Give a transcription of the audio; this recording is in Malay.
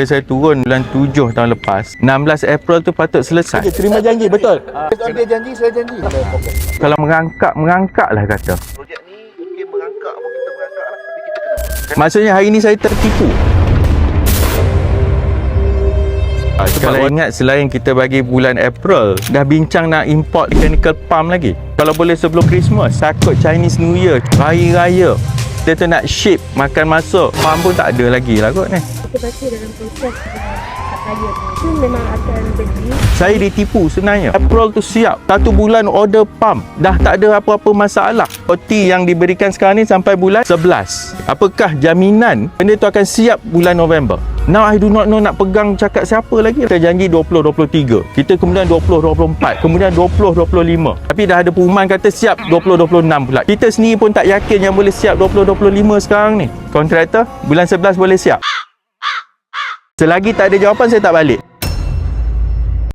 bila saya turun bulan 7 tahun lepas 16 April tu patut selesai Okey, terima janji betul. Dia janji, saya janji. kalau merangkak merangkak lah kata Projek ni mungkin merangkak pun kita merangkak lah. Tapi kita kena maksudnya hari ni saya tertipu Ah, Kalau ingat selain kita bagi bulan April Dah bincang nak import mechanical pump lagi Kalau boleh sebelum Christmas Takut Chinese New Year Raya-raya Kita tu nak ship Makan masuk. Pump pun tak ada lagi lah kot ni. Kita baca dalam proses raya tu memang akan beli Saya ditipu sebenarnya. April tu siap. Satu bulan order pump. Dah tak ada apa-apa masalah. OT yang diberikan sekarang ni sampai bulan 11 Apakah jaminan Benda tu akan siap bulan November? Now I do not know nak pegang cakap siapa lagi. Kita janji 20-23 Kita kemudian 20-24 Kemudian 20-25 Tapi dah ada pengumuman kata siap 20-26 pula. Kita sendiri pun tak yakin yang boleh siap 20-25 sekarang ni. Kontraktor bulan 11 boleh siap Selagi tak ada jawapan saya tak balik